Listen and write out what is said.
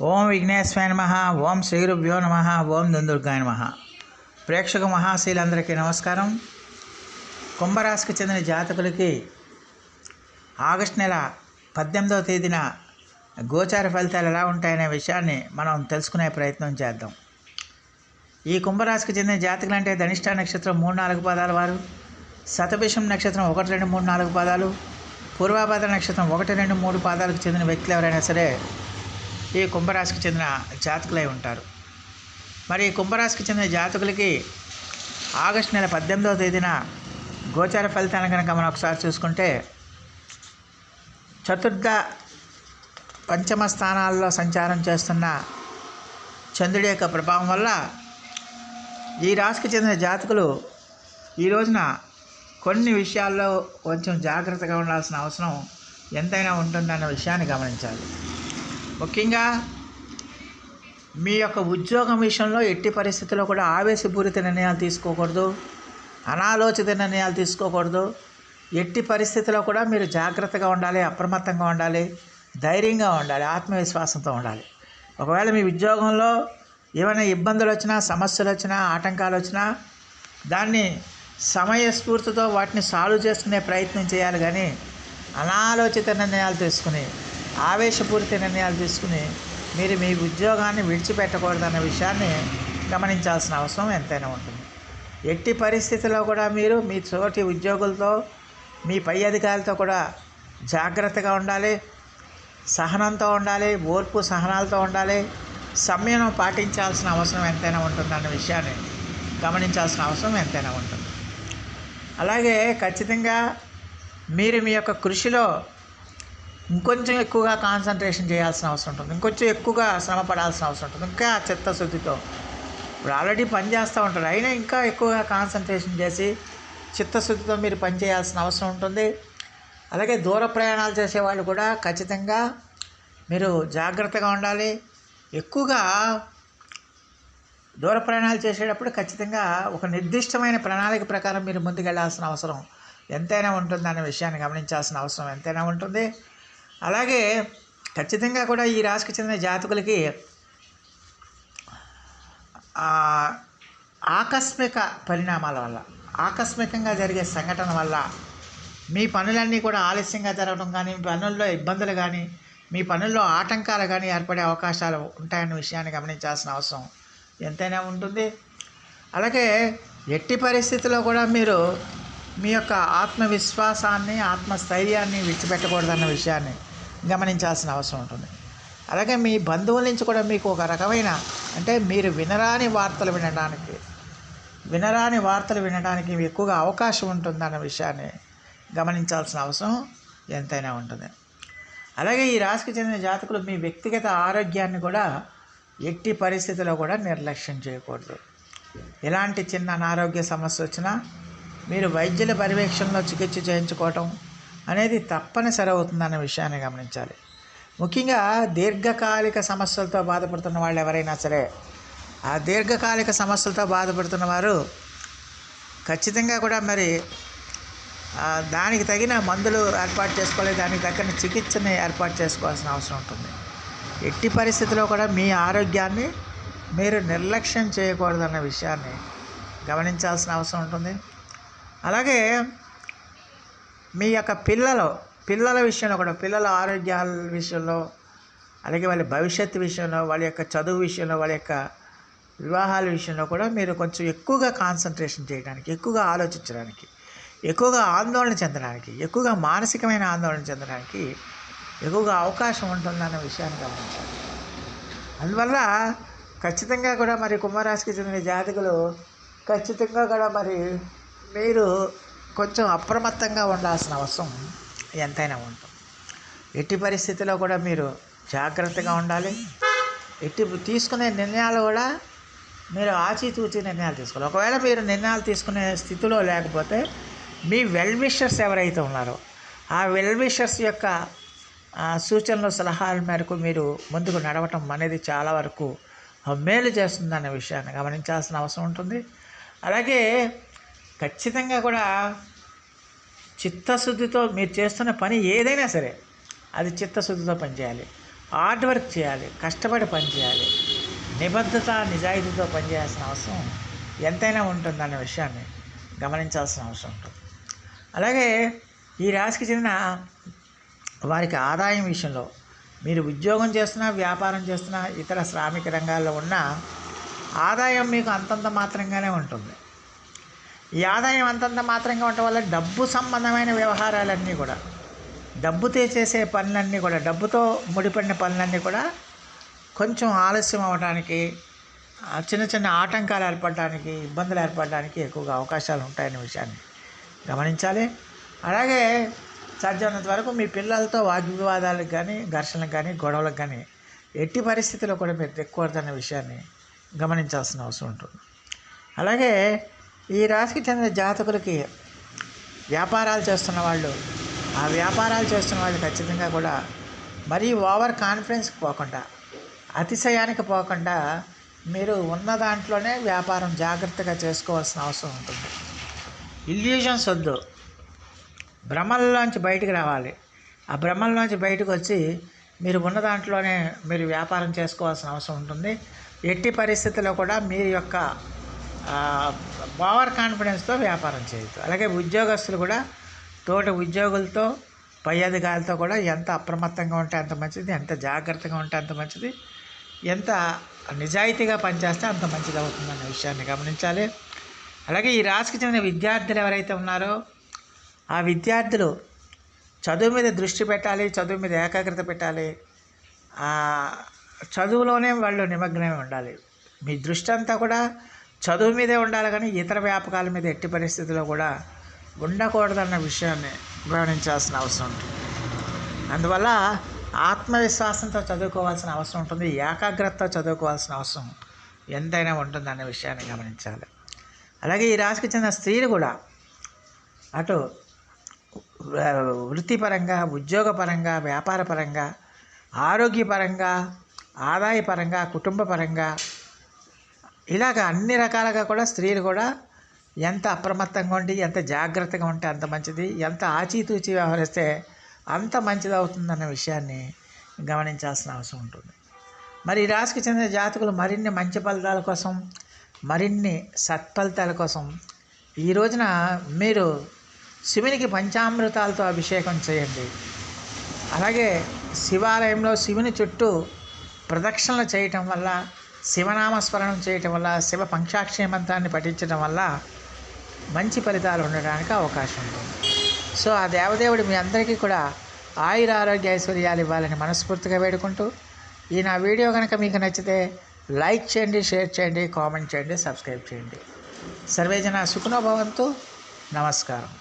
ఓం విఘ్నేశ్వరాయ నమ ఓం శ్రీరుభ్యో నమ ఓం దుందుర్గాయ నమ. ప్రేక్షక మహాశీలందరికీ నమస్కారం. కుంభరాశికి చెందిన జాతకులకి ఆగస్టు నెల పద్దెనిమిదవ తేదీన గోచార ఫలితాలు ఎలా ఉంటాయనే విషయాన్ని మనం తెలుసుకునే ప్రయత్నం చేద్దాం. ఈ కుంభరాశికి చెందిన జాతకులు అంటే ధనిష్ట నక్షత్రం మూడు నాలుగు పాదాల వారు శతభిషం నక్షత్రం ఒకటి రెండు మూడు నాలుగు పాదాలు పూర్వాభాద్ర నక్షత్రం ఒకటి రెండు మూడు పాదాలకు చెందిన వ్యక్తులు ఎవరైనా సరే ఈ కుంభరాశికి చెందిన జాతకులై ఉంటారు. మరి ఈ కుంభరాశికి చెందిన జాతకులకి ఆగస్టు నెల పద్దెనిమిదవ తేదీన గోచార ఫలితాలను కనుక మనం ఒకసారి చూసుకుంటే చతుర్థ పంచమ స్థానాల్లో సంచారం చేస్తున్న చంద్రుడి యొక్క ప్రభావం వల్ల ఈ రాశికి చెందిన జాతకులు ఈ రోజున కొన్ని విషయాల్లో కొంచెం జాగ్రత్తగా ఉండాల్సిన అవసరం ఎంతైనా ఉంటుందన్న విషయాన్ని గమనించాలి. ముఖ్యంగా మీ యొక్క ఉద్యోగం విషయంలో ఎట్టి పరిస్థితుల్లో కూడా ఆవేశపూరిత నిర్ణయాలు తీసుకోకూడదు అనాలోచిత నిర్ణయాలు తీసుకోకూడదు. ఎట్టి పరిస్థితుల్లో కూడా మీరు జాగ్రత్తగా ఉండాలి అప్రమత్తంగా ఉండాలి ధైర్యంగా ఉండాలి ఆత్మవిశ్వాసంతో ఉండాలి. ఒకవేళ మీ ఉద్యోగంలో ఏమైనా ఇబ్బందులు వచ్చినా సమస్యలు వచ్చినా ఆటంకాలు వచ్చినా దాన్ని సమయస్ఫూర్తితో వాటిని సాల్వ్ చేసుకునే ప్రయత్నం చేయాలి కానీ అనాలోచిత నిర్ణయాలు తీసుకుని ఆవేశపూరిత నిర్ణయాలు తీసుకుని మీరు మీ ఉద్యోగాన్ని విడిచిపెట్టకూడదన్న విషయాన్ని గమనించాల్సిన అవసరం ఎంతైనా ఉంటుంది. ఎట్టి పరిస్థితుల్లో కూడా మీరు మీ తోటి ఉద్యోగులతో మీ పై అధికారులతో కూడా జాగ్రత్తగా ఉండాలి సహనంతో ఉండాలి ఓర్పు సహనాలతో ఉండాలి సమయం పాటించాల్సిన అవసరం ఎంతైనా ఉంటుందన్న విషయాన్ని గమనించాల్సిన అవసరం ఎంతైనా ఉంటుంది. అలాగే ఖచ్చితంగా మీరు మీ యొక్క కృషిలో ఇంకొంచెం ఎక్కువగా కాన్సన్ట్రేషన్ చేయాల్సిన అవసరం ఉంటుంది. ఇంకొంచెం ఎక్కువగా శ్రమ పడాల్సిన అవసరం ఉంటుంది. ఇంకా చిత్తశుద్ధితో ఇప్పుడు ఆల్రెడీ పని చేస్తూ ఉంటారు. అయినా ఇంకా ఎక్కువగా కాన్సన్ట్రేషన్ చేసి చిత్తశుద్ధితో మీరు పని చేయాల్సిన అవసరం ఉంటుంది. అలాగే దూర ప్రయాణాలు చేసేవాళ్ళు కూడా ఖచ్చితంగా మీరు జాగ్రత్తగా ఉండాలి. ఎక్కువగా దూర ప్రయాణాలు చేసేటప్పుడు ఖచ్చితంగా ఒక నిర్దిష్టమైన ప్రణాళిక ప్రకారం మీరు ముందుకెళ్ళాల్సిన అవసరం ఎంతైనా ఉంటుందనే విషయాన్ని గమనించాల్సిన అవసరం ఎంతైనా ఉంటుంది. అలాగే ఖచ్చితంగా కూడా ఈ రాశికి చెందిన జాతకులకి ఆకస్మిక పరిణామాల వల్ల ఆకస్మికంగా జరిగే సంఘటన వల్ల మీ పనులన్నీ కూడా ఆలస్యంగా జరగడం కానీ మీ పనుల్లో ఇబ్బందులు కానీ మీ పనుల్లో ఆటంకాలు కానీ ఏర్పడే అవకాశాలు ఉంటాయన్న విషయాన్ని గమనించాల్సిన అవసరం ఎంతైనా ఉంటుంది. అలాగే ఎట్టి పరిస్థితుల్లో కూడా మీరు మీ యొక్క ఆత్మవిశ్వాసాన్ని ఆత్మస్థైర్యాన్ని విడిచిపెట్టకూడదన్న విషయాన్ని గమనించాల్సిన అవసరం ఉంటుంది. అలాగే మీ బంధువుల నుంచి కూడా మీకు ఒక రకమైన అంటే మీరు వినరాని వార్తలు వినడానికి వినరాని వార్తలు వినడానికి ఎక్కువగా అవకాశం ఉంటుందన్న విషయాన్ని గమనించాల్సిన అవసరం ఎంతైనా ఉంటుంది. అలాగే ఈ రాశికి చెందిన జాతకులు మీ వ్యక్తిగత ఆరోగ్యాన్ని కూడా ఎట్టి పరిస్థితిలో కూడా నిర్లక్ష్యం చేయకూడదు. ఎలాంటి చిన్న అనారోగ్య సమస్య వచ్చినా మీరు వైద్యుల పర్యవేక్షణలో చికిత్స చేయించుకోవటం అనేది తప్పనిసరి అవుతుందన్న విషయాన్ని గమనించాలి. ముఖ్యంగా దీర్ఘకాలిక సమస్యలతో బాధపడుతున్న వాళ్ళు ఎవరైనా సరే ఆ దీర్ఘకాలిక సమస్యలతో బాధపడుతున్న వారు ఖచ్చితంగా కూడా మరి దానికి తగిన మందులు ఏర్పాటు చేసుకోవాలి దానికి తగిన చికిత్సని ఏర్పాటు చేసుకోవాల్సిన అవసరం ఉంటుంది. ఎట్టి పరిస్థితిలో కూడా మీ ఆరోగ్యాన్ని మీరు నిర్లక్ష్యం చేయకూడదన్న విషయాన్ని గమనించాల్సిన అవసరం ఉంటుంది. అలాగే మీ యొక్క పిల్లలు పిల్లల విషయంలో కూడా పిల్లల ఆరోగ్యాల విషయంలో అలాగే వాళ్ళ భవిష్యత్తు విషయంలో వాళ్ళ యొక్క చదువు విషయంలో వాళ్ళ యొక్క వివాహాల విషయంలో కూడా మీరు కొంచెం ఎక్కువగా కాన్సన్ట్రేషన్ చేయడానికి ఎక్కువగా ఆలోచించడానికి ఎక్కువగా ఆందోళన చెందడానికి ఎక్కువగా మానసికమైన ఆందోళన చెందడానికి ఎక్కువగా అవకాశం ఉంటుందన్న విషయాన్ని గమనించాలి. అందువల్ల ఖచ్చితంగా కూడా మరి కుంభరాశికి చెందిన జాతకులు ఖచ్చితంగా కూడా మరి మీరు కొంచెం అప్రమత్తంగా ఉండాల్సిన అవసరం ఎంతైనా ఉంటుంది. ఎట్టి పరిస్థితిలో కూడా మీరు జాగ్రత్తగా ఉండాలి. ఎట్టి తీసుకునే నిర్ణయాలు కూడా మీరు ఆచితూచి నిర్ణయాలు తీసుకోవాలి. ఒకవేళ మీరు నిర్ణయాలు తీసుకునే స్థితిలో లేకపోతే మీ వెల్ విషర్స్ ఎవరైతే ఉన్నారో ఆ వెల్ విషర్స్ యొక్క సూచనలు సలహాల మేరకు మీరు ముందుకు నడవటం అనేది చాలా వరకు మేలు చేస్తుందన్న విషయాన్ని గమనించాల్సిన అవసరం ఉంటుంది. అలాగే ఖచ్చితంగా కూడా చిత్తశుద్ధితో మీరు చేస్తున్న పని ఏదైనా సరే అది చిత్తశుద్ధితో పనిచేయాలి. హార్డ్ వర్క్ చేయాలి కష్టపడి పని చేయాలి నిబద్ధత నిజాయితీతో పనిచేయాల్సిన అవసరం ఎంతైనా ఉంటుందన్న విషయాన్ని గమనించాల్సిన అవసరం ఉంటుంది. అలాగే ఈ రాశికి చెందిన వారికి ఆదాయం విషయంలో మీరు ఉద్యోగం చేస్తున్నా వ్యాపారం చేస్తున్నా ఇతర శ్రామిక రంగాల్లో ఉన్న ఆదాయం మీకు అంతంత మాత్రంగానే ఉంటుంది. ఈ ఆదాయం అంతంత మాత్రంగా ఉండటం వల్ల డబ్బు సంబంధమైన వ్యవహారాలన్నీ కూడా డబ్బుతో చేసే పనులన్నీ కూడా డబ్బుతో ముడిపడిన పనులన్నీ కూడా కొంచెం ఆలస్యం అవ్వడానికి చిన్న చిన్న ఆటంకాలు ఏర్పడడానికి ఇబ్బందులు ఏర్పడడానికి ఎక్కువగా అవకాశాలు ఉంటాయనే విషయాన్ని గమనించాలి. అలాగే సాధ్యమైనంత వరకు మీ పిల్లలతో వాగ్వివాదాలకు కానీ ఘర్షణలకు కానీ గొడవలకు కానీ ఎట్టి పరిస్థితుల్లో కూడా మీరు తెక్కకూడదన్న విషయాన్ని గమనించాల్సిన అవసరం ఉంటుంది. అలాగే ఈ రాశికి చెందిన జాతకులకి వ్యాపారాలు చేస్తున్న వాళ్ళు ఆ వ్యాపారాలు చేస్తున్న వాళ్ళు ఖచ్చితంగా కూడా మరీ ఓవర్ కాన్ఫిడెన్స్కి పోకుండా అతిశయానికి పోకుండా మీరు ఉన్న దాంట్లోనే వ్యాపారం జాగ్రత్తగా చేసుకోవాల్సిన అవసరం ఉంటుంది. ఇల్యూజన్స్ వద్దు. భ్రమల్లోంచి బయటకు రావాలి. ఆ భ్రమల్లోంచి బయటకు వచ్చి మీరు ఉన్న దాంట్లోనే మీరు వ్యాపారం చేసుకోవాల్సిన అవసరం ఉంటుంది. ఎట్టి పరిస్థితుల్లో కూడా మీ యొక్క ఓవర్ కాన్ఫిడెన్స్తో వ్యాపారం చేయొద్దు. అలాగే ఉద్యోగస్తులు కూడా తోటి ఉద్యోగులతో పై అధికారులతో కూడా ఎంత అప్రమత్తంగా ఉంటే అంత మంచిది ఎంత జాగ్రత్తగా ఉంటే అంత మంచిది ఎంత నిజాయితీగా పనిచేస్తే అంత మంచిది అవుతుందన్న విషయాన్ని గమనించాలి. అలాగే ఈ రాశికి చెందిన విద్యార్థులు ఎవరైతే ఉన్నారో ఆ విద్యార్థులు చదువు మీద దృష్టి పెట్టాలి చదువు మీద ఏకాగ్రత పెట్టాలి. చదువులోనే వాళ్ళు నిమగ్నమై ఉండాలి. మీ దృష్టి అంతా కూడా చదువు మీదే ఉండాలి కానీ ఇతర వ్యాపకాల మీద ఎట్టి పరిస్థితుల్లో కూడా ఉండకూడదన్న విషయాన్ని గమనించాల్సిన అవసరం ఉంటుంది. అందువల్ల ఆత్మవిశ్వాసంతో చదువుకోవాల్సిన అవసరం ఉంటుంది. ఏకాగ్రతతో చదువుకోవాల్సిన అవసరం ఎంతైనా ఉంటుందన్న విషయాన్ని గమనించాలి. అలాగే ఈ రాశికి చెందిన స్త్రీలు కూడా అటు వృత్తిపరంగా ఉద్యోగపరంగా వ్యాపారపరంగా ఆరోగ్యపరంగా ఆదాయపరంగా కుటుంబపరంగా ఇలాగ అన్ని రకాలుగా కూడా స్త్రీలు కూడా ఎంత అప్రమత్తంగా ఉండి ఎంత జాగ్రత్తగా ఉంటే అంత మంచిది ఎంత ఆచితూచి వ్యవహరిస్తే అంత మంచిది అవుతుందన్న విషయాన్ని గమనించాల్సిన అవసరం ఉంటుంది. మరి ఈ రాశికి చెందిన జాతకులు మరిన్ని మంచి ఫలితాల కోసం మరిన్ని సత్ఫలితాల కోసం ఈ రోజున మీరు శివునికి పంచామృతాలతో అభిషేకం చేయండి. అలాగే శివాలయంలో శివుని చుట్టూ ప్రదక్షిణలు చేయటం వల్ల శివనామస్మరణం చేయటం వల్ల శివ పంచాక్షరి మంత్రాన్ని పఠించడం వల్ల మంచి ఫలితాలు ఉండడానికి అవకాశం ఉంటుంది. సో ఆ దేవదేవుడు మీ అందరికీ కూడా ఆయుర ఆరోగ్య ఐశ్వర్యాలు ఇవ్వాలని మనస్ఫూర్తిగా వేడుకుంటూ ఈ నా వీడియో కనుక మీకు నచ్చితే లైక్ చేయండి షేర్ చేయండి కామెంట్ చేయండి సబ్స్క్రైబ్ చేయండి. సర్వేజన సుఖనోభవంతో నమస్కారం.